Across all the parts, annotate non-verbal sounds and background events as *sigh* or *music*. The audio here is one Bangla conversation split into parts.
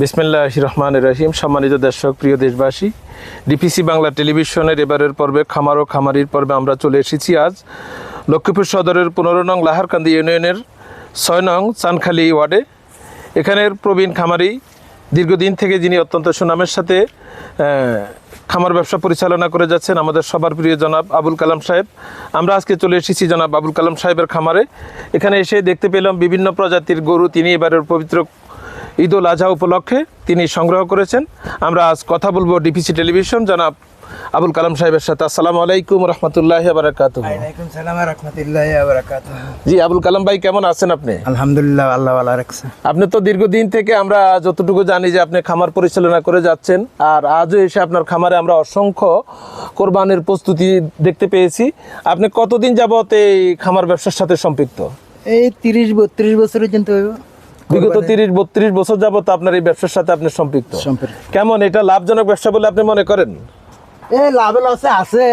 বিসমিল্লাহ রহমান রহিম। সম্মানিত দর্শক, প্রিয় দেশবাসী, ডিপিসি বাংলা টেলিভিশনের এবারের পর্বে খামার ও খামারির পর্বে আমরা চলে এসেছি আজ। লক্ষ্মীপুর সদরের পনেরো নং লাহারকান্দি ইউনিয়নের ছয় নং চানখালি ওয়ার্ডে। এখানের প্রবীণ খামারি দীর্ঘদিন থেকে যিনি অত্যন্ত সুনামের সাথে খামার ব্যবসা পরিচালনা করে যাচ্ছেন, আমাদের সবার প্রিয় জনাব আবুল কালাম সাহেব। আমরা আজকে চলে এসেছি জনাব আবুল কালাম সাহেবের খামারে। এখানে এসে দেখতে পেলাম বিভিন্ন প্রজাতির গরু তিনি এবারের পবিত্র ঈদ উল আজহা উপলক্ষে তিনি সংগ্রহ করেছেন। আমরা আজ কথা বলব ডিপিসি টেলিভিশন। জনাব আবুল কালাম সাহেবের সাথে। আসসালামু আলাইকুম রহমতুল্লাহ বারাকাত সালাম রহমতুল্লাহ জি আবুল কালাম ভাই কেমন আছেন আপনি? আলহামদুলিল্লাহ আল্লাহ রাখছে। আপনি তো দীর্ঘদিন থেকে আমরা যতটুকু জানি যে আপনি খামার পরিচালনা করে যাচ্ছেন আর আজও এসে আপনার খামারে আমরা অসংখ্য কোরবানের প্রস্তুতি দেখতে পেয়েছি। আপনি কতদিন যাবত এই খামার ব্যবসার সাথে সম্পৃক্ত? এই তিরিশ বত্রিশ বছরের কিন্তু বিগত তিরিশ বত্রিশ বছর যাবত আপনার এই ব্যবসার সাথে আপনি সম্পৃক্ত। কেমন? এটা লাভজনক ব্যবসা বলে আপনি মনে করেন? এই লাভ লসে আছে।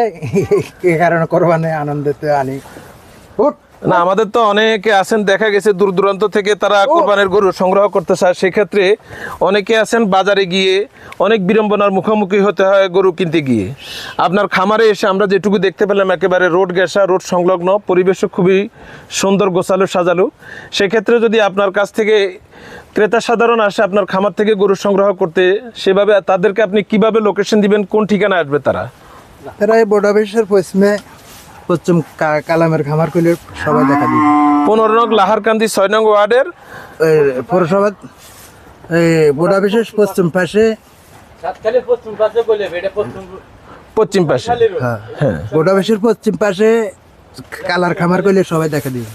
এই কারণে করবানে আনন্দতে আনি। না আমাদের তো অনেকে আছেন দেখা গেছে দূর দূরান্ত থেকে তারা কোরবানের গরু সংগ্রহ করতে চায়। সেক্ষেত্রে অনেকে আছেন বাজারে গিয়ে অনেক বিড়ম্বনার মুখোমুখি হতে হয় গরু কিনতে গিয়ে। আপনার খামারে এসে আমরা যেটুকু দেখতে পেলাম একেবারে রোড গেসা রোড সংলগ্ন পরিবেশও খুবই সুন্দর গোছালো সাজালো। সেক্ষেত্রে যদি আপনার কাছ থেকে ক্রেতা সাধারণ আসে আপনার খামার থেকে গরু সংগ্রহ করতে সেভাবে তাদেরকে আপনি কীভাবে লোকেশন দিবেন কোন ঠিকানা আসবে তারা? তারা এই বোর্ড অফিসের পশ্চিমে পশ্চিম কা- কালামের খামার করলে সবাই দেখা দিই। পনেরো নং লাহারকান্দি ছয় নং ওয়ার্ডের? পৌরসভা এই বোডা বিশেষ পশ্চিম পাশে। পশ্চিম পাশে হ্যাঁ বোডা বিশেষ পশ্চিম পাশে কালার খামার কইলে সবাই দেখা দিবে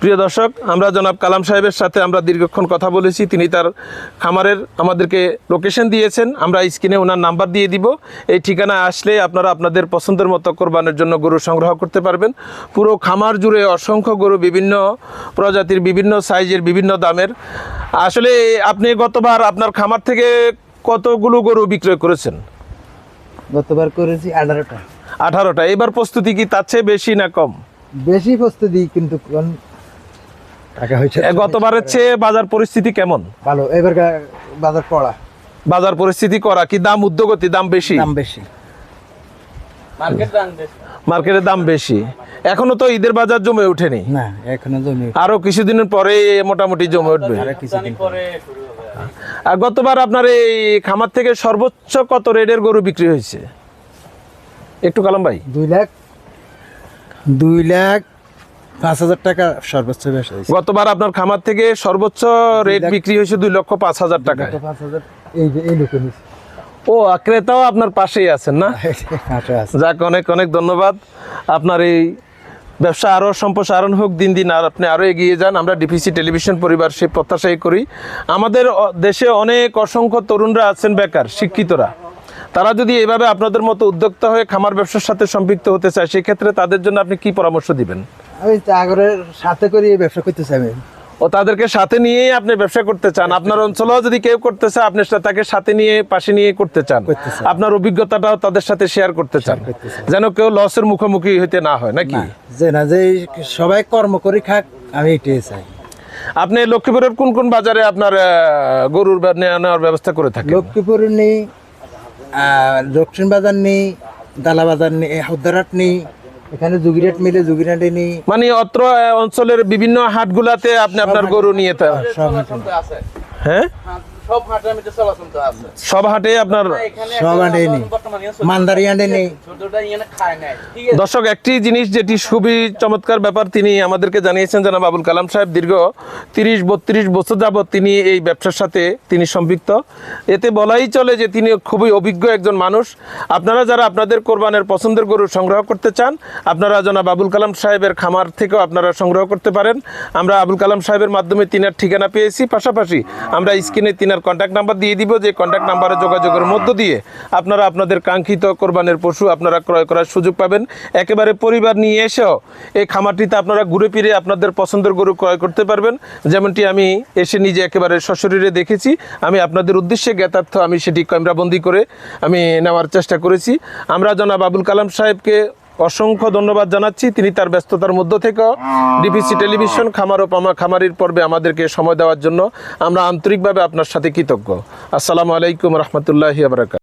প্রিয় দর্শক আমরা জনাব কালাম সাহেবের সাথে আমরা দীর্ঘক্ষণ কথা বলেছি। তিনি তার খামারের আমাদেরকে লোকেশন দিয়েছেন। আমরা স্ক্রিনে ওনার নাম্বার দিয়ে দিব। এই ঠিকানায় আসলে আপনারা আপনাদের পছন্দের মতো কোরবানের জন্য গরু সংগ্রহ করতে পারবেন। পুরো খামার জুড়ে অসংখ্য গরু বিভিন্ন প্রজাতির বিভিন্ন সাইজের বিভিন্ন দামের। আসলে আপনি গতবার আপনার খামার থেকে কতগুলো গরু বিক্রয় করেছেন? গতবার করেছি আঠারোটা। আঠারোটা। এবার প্রস্তুতি কি তার চেয়ে বেশি না কম? বেশি প্রস্তুতি কিন্তু কোন টাকা হয়েছে। গতবারের চেয়ে বাজার পরিস্থিতি কেমন? ভালো এবার বাজার পড়া বাজার পরিস্থিতি করা কি দাম উদ্যোগতি দাম বেশি? দাম বেশি। মার্কেট দাম বেশি। মার্কেটের দাম বেশি। এখনও তো ঈদের বাজার জমে ওঠেনি। না এখনও জমি আরও কিছুদিনের পরে মোটামুটি জমে উঠবে। জানি পরে শুরু হবে। আর গতবার আপনার এই খামার থেকে সর্বোচ্চ কত রেটের গরু বিক্রি হয়েছে? একটু কালাম ভাই। দুই লাখ দুই লাখ পাঁচ হাজার টাকা সর্বোচ্চ গতবার আপনার খামার থেকে সর্বোচ্চ রেট বিক্রি হয়েছে দুই লক্ষ পাঁচ হাজার টাকায়। পাঁচ হাজার এই এই লোকে ও আর ক্রেতাও আপনার পাশেই আছেন না? *laughs* যাক অনেক অনেক ধন্যবাদ। আপনার এই ব্যবসা আরও সম্প্রসারণ হোক দিন দিন আর আপনি আরও এগিয়ে যান। আমরা ডিপিসি টেলিভিশন পরিবার সে প্রত্যাশাই করি। আমাদের দেশে অনেক অসংখ্য তরুণরা আছেন বেকার শিক্ষিতরা। তারা যদি এভাবে আপনাদের মতো উদ্যোক্তা হয়ে খামার ব্যবসার সাথে সম্পৃক্ত হতে চায় সেক্ষেত্রে তাদের জন্য আপনি কি পরামর্শ দিবেন? আমি চাকরের সাথে করে ব্যবসা করতে চাই আমি। ও তাদেরকে সাথে নিয়েই আপনি ব্যবসা করতে চান? আপনার অঞ্চলেও যদি কেউ করতে চায় আপনি তাকে সাথে নিয়ে পাশে নিয়ে করতে চান? আপনার অভিজ্ঞতাটাও তাদের সাথে শেয়ার করতে চান? যেন কেউ লসের মুখোমুখি হইতে না হয় নাকি? যে না যে সবাই কর্ম করে খাক আমি এটাই চাই। আপনি লক্ষ্মীপুরের কোন কোন বাজারে আপনার গরুর নেওয়ার ব্যবস্থা করে থাকেন? লক্ষ্মীপুর নেই দক্ষিণ বাজার নেই দালা বাজার নেই হদ্দারহাট নেই এখানে জুগিরাট মিলে জুগিরাটে নেই। মানে অত্র অঞ্চলের বিভিন্ন হাটগুলাতে আপনি আপনার গরু নিয়ে থা- সব তো সব হাটের মধ্যে চলাচল তো আছে। সব হাটে আপনার সব হাটে নেই। মান্দারি নেই। খায় নাই। দর্শক একটি জিনিস যেটি খুবই চমৎকার ব্যাপার তিনি আমাদেরকে জানিয়েছেন জানাব আবুল কালাম সাহেব দীর্ঘ তিরিশ বত্রিশ বছর যাবৎ তিনি এই ব্যবসার সাথে তিনি সম্পৃক্ত। এতে বলাই চলে যে তিনি খুবই অভিজ্ঞ একজন মানুষ। আপনারা যারা আপনাদের কোরবানের পছন্দের গরু সংগ্রহ করতে চান আপনারা জনাব আবুল কালাম সাহেবের খামার থেকেও আপনারা সংগ্রহ করতে পারেন। আমরা আবুল কালাম সাহেবের মাধ্যমে তিনার ঠিকানা পেয়েছি। পাশাপাশি আমরা স্ক্রিনে তিনার কন্ট্যাক্ট নাম্বার দিয়ে দিব, যে কন্ট্যাক্ট নাম্বারে যোগাযোগের মধ্য দিয়ে আপনারা আপনাদের কাঙ্ক্ষিত কোরবানের পশু আপনারা ক্রয় করার সুযোগ পাবেন। একেবারে পরিবার নিয়ে এসেও এই খামারটিতে আপনারা ঘুরে ফিরে আপনাদের পছন্দের গরু ক্রয় করতে পারবেন। যেমনটি আমি এসে নিজে একেবারে সশরীরে দেখেছি। আমি আপনাদের উদ্দেশ্যে জ্ঞাতার্থ আমি সেটি ক্যামেরাবন্দি করে আমি নেওয়ার চেষ্টা করেছি। আমরা জনাব আবুল কালাম সাহেবকে অসংখ্য ধন্যবাদ জানাচ্ছি। তিনি তার ব্যস্ততার মধ্য থেকে ডিপিসি টেলিভিশন খামার ও পামা খামারির পর্বে আমাদেরকে সময় দেওয়ার জন্য আমরা আন্তরিকভাবে আপনার সাথে কৃতজ্ঞ। আসসালামু আলাইকুম রহমতুল্লাহ আবরাকাত